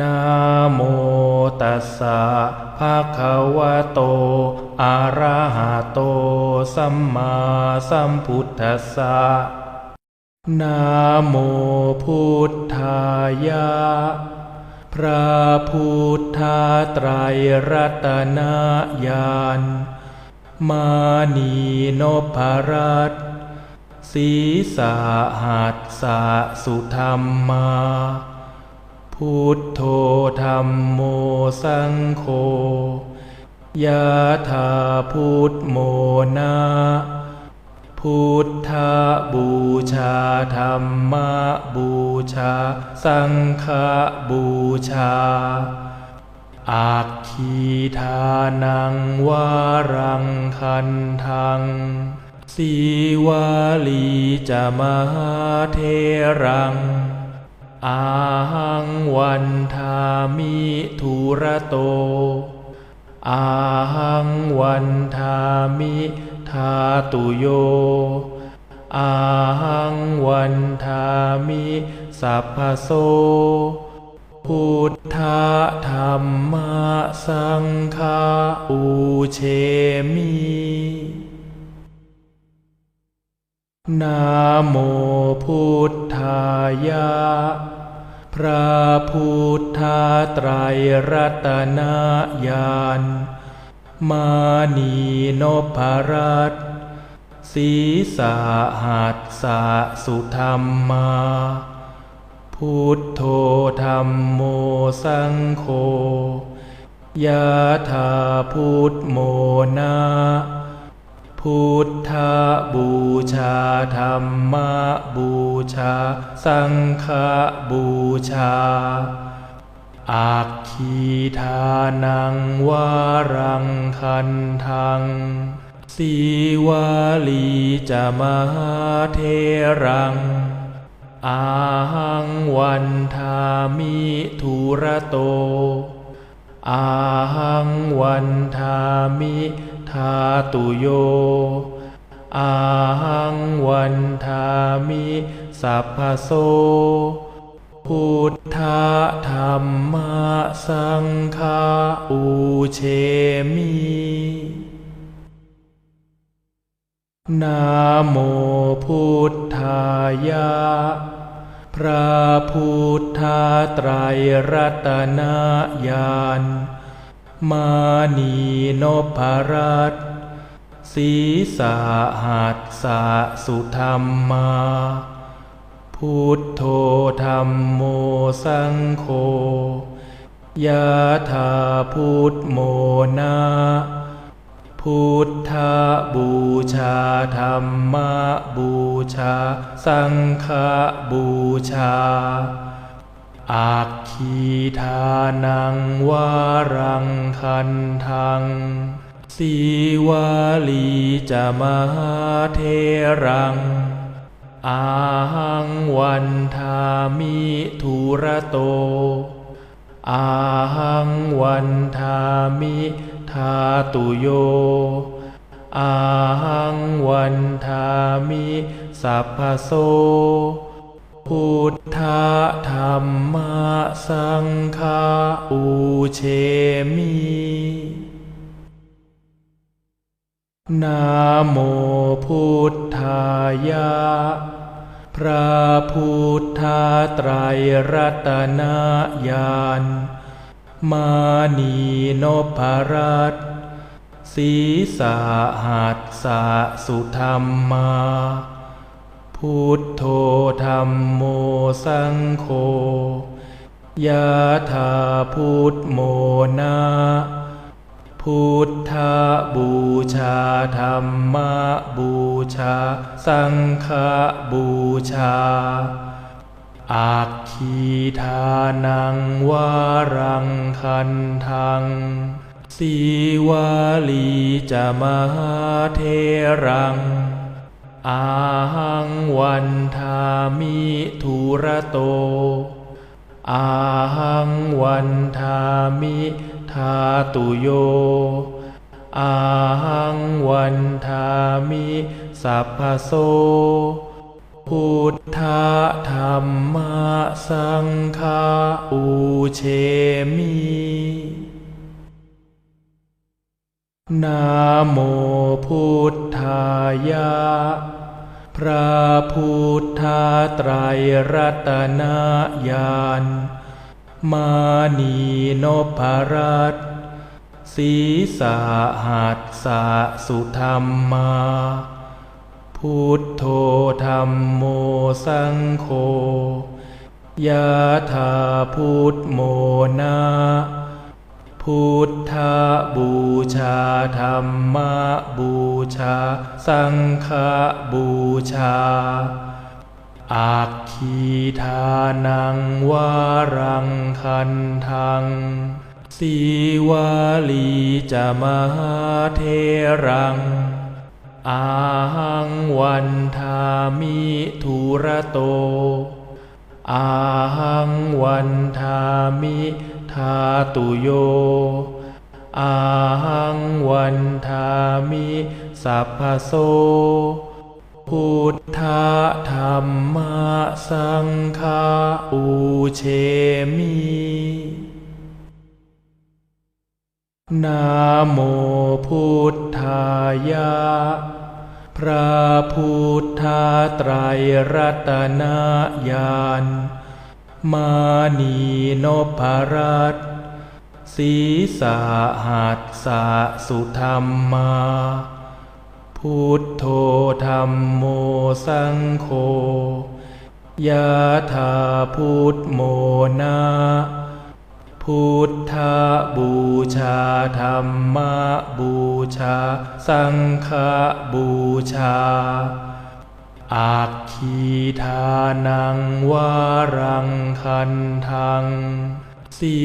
นะโมตัสสะภะคะวะโต อะระหะโต สัมมาสัมพุทธัสสะนะโมพุทธายะ พระพุทธไตรรัตนญาณมานีนพรัตศีสาหัสสะสุธรรมมา พุทโธธรรมโมสังโฆยะธาพุทโมนาพุทธบูชาธรรมบูชา สังฆบูชา อาคีทานังวารังคันทังสีวาลีจะมหาเทรัง อาหังวันทามิทุระโต อาหังวันทามิทาตุโย อาหังวันทามิสัพพโส พุทธธรรมสังฆาอุเชมิ นะโมพุทธายะ พระพุทธไตรรัตนญาณมานีนพรัตศีสาหัสสะสุธรรมมาพุทโธธรรมโมสังโฆยะธาพุทโมนา พุทธบูชาธรรมบูชา สังฆบูชา อาคีทานังวารังคันทังสีวาลีจะมหาเทรัง อาหังวันทามิทุระโต อาหังวันทามิ ทาตุโย อาหังวันทามิสัพพโส พุทธธรรมสังฆาอุเชมินะโมพุทธายะพระพุทธไตรรัตนญาณ มานีนพรัตศีสาหัสสะสุธรรมมา พุทโธธรรมโมสังโฆยะธาพุทโมนาพุทธบูชาธรรมบูชา สังฆบูชา อาคีทานังวารังคันทังสีวาลีจะมาเทรัง อาหังวันทามิทุระโต อาหังวันทามิทาตุโย อาหังวันทามิสัพพโส พุทธธรรมสังฆาอุเชมินะโมพุทธายะพระพุทธไตรรัตนญาณมานีนพรัตศีสาหัสสะสุธรรมมา พุทโธธรรมโมสังโฆยะธาพุทโมนาพุทธบูชาธรรมบูชา สังฆบูชา อาคีทานังวารังคันทังสีวาลีจะมหาเทรัง อาหังวันทามิทุระโต อาหังวันทามิทาตุโย อาหังวันทามิสัพพโส พุทธธรรมสังฆาอุเชมินะโมพุทธายะ พระพุทธไตรรัตนญาณมานีนพรัตศีสาหัสสะสุธรรมมาพุทโธธรรมโมสังโฆยะธาพุทโมนา พุทธบูชาธรรมบูชา สังฆบูชา อาคีทานังวารังคันทังสีวาลีจะมหาเทรัง อาหังวันทามิทุระโต อาหังวันทามิ ทาตุโย อาหังวันทามิสัพพโส พุทธธรรมสังฆาอุเชมินะโมพุทธายะพระพุทธไตรรัตนญาณ มานีนพรัตศีสาหัสสะสุธรรมมา พุทโธธรรมโมสังโฆยะธาพุทโมนาพุทธบูชาธรรมบูชา สังฆบูชา อาคีทานังวารังคันทังสี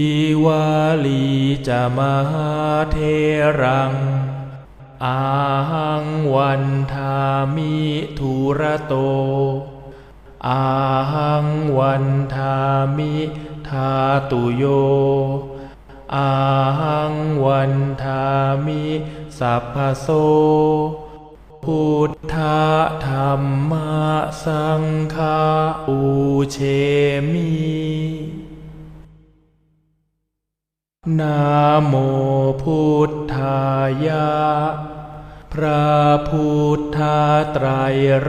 วาลีจะมหาเทรัง อาหังวันทามิทุระโต อาหังวันทามิทาตุโย อาหังวันทามิสัพพโส พุทธธรรมสังฆาอุเชมินะโมพุทธายะพระพุทธไตร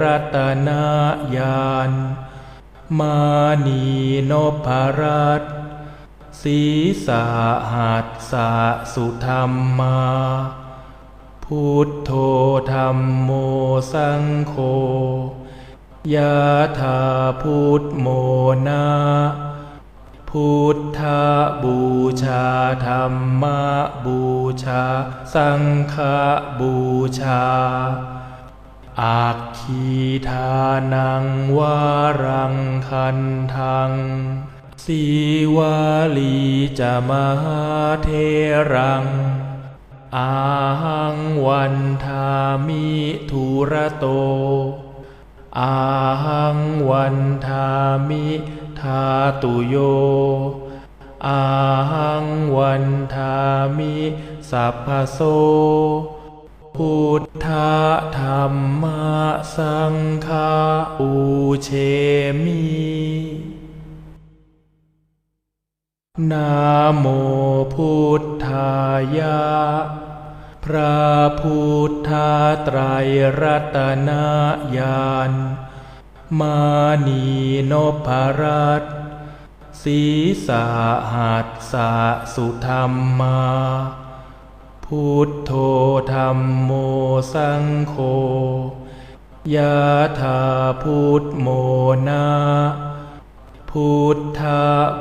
รัตนญาณมานีนพรัตศีสาหัสสะสุธรรมมา พุทโธธรรมโมสังโฆยะธาพุทโมนาพุทธบูชาธรรมบูชา สังฆบูชา อาคีทานังวารังคันทังสีวาลีจะมหาเทรัง อาหังวันทามิทุระโต อาหังวันทามิทาตุโย อาหังวันทามิสัพพโส พุทธธรรมสังฆาอุเชมินะโมพุทธายะ พระพุทธไตรรัตนญาณมานีนพรัตศีสาหัสสะสุธรรมา พุทโธธรรมโมสังโฆยะธาพุทโมนา พุทธ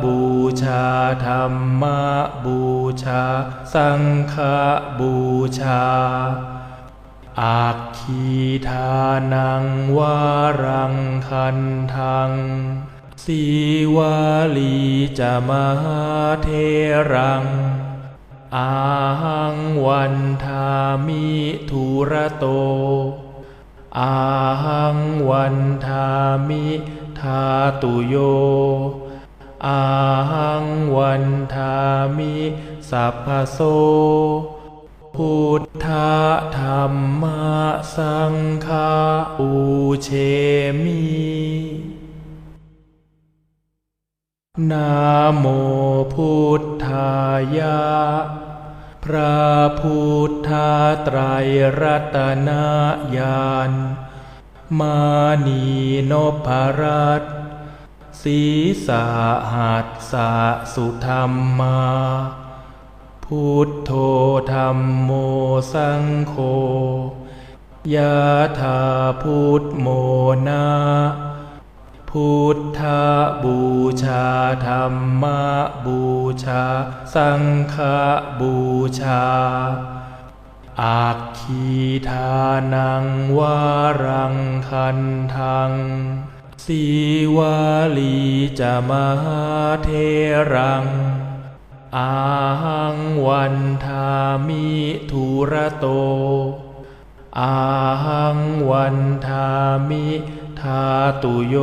บูชาธรรมบูชา สังฆบูชา อาคีทานังวารังคันทังสีวาลีจะมหาเทรัง อาหังวันทามิทุระโต อาหังวันทามิาตุโย อาหังวันทามิสัพพโส พุทธธรรมสังฆาอุเชมินะโมพุทธายะ พระพุทธไตรรัตนญาณ มานีนพรัตศีสาหัสสะสุธรรมา พุทโธธรรมโมสังโฆยะธาพุทโมนาพุทธบูชาธรรมบูชา สังฆบูชา อักขีทานังวารังคันทังสีวาลีจะมหาเทรัง อาหังวันทามิทุระโต อาหังวันทามิทาตุโย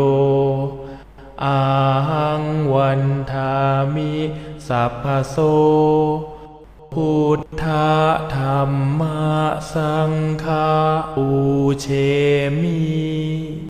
อาหังวันทามิสัพพโส พุทธธรรมสังฆาอุเชมิ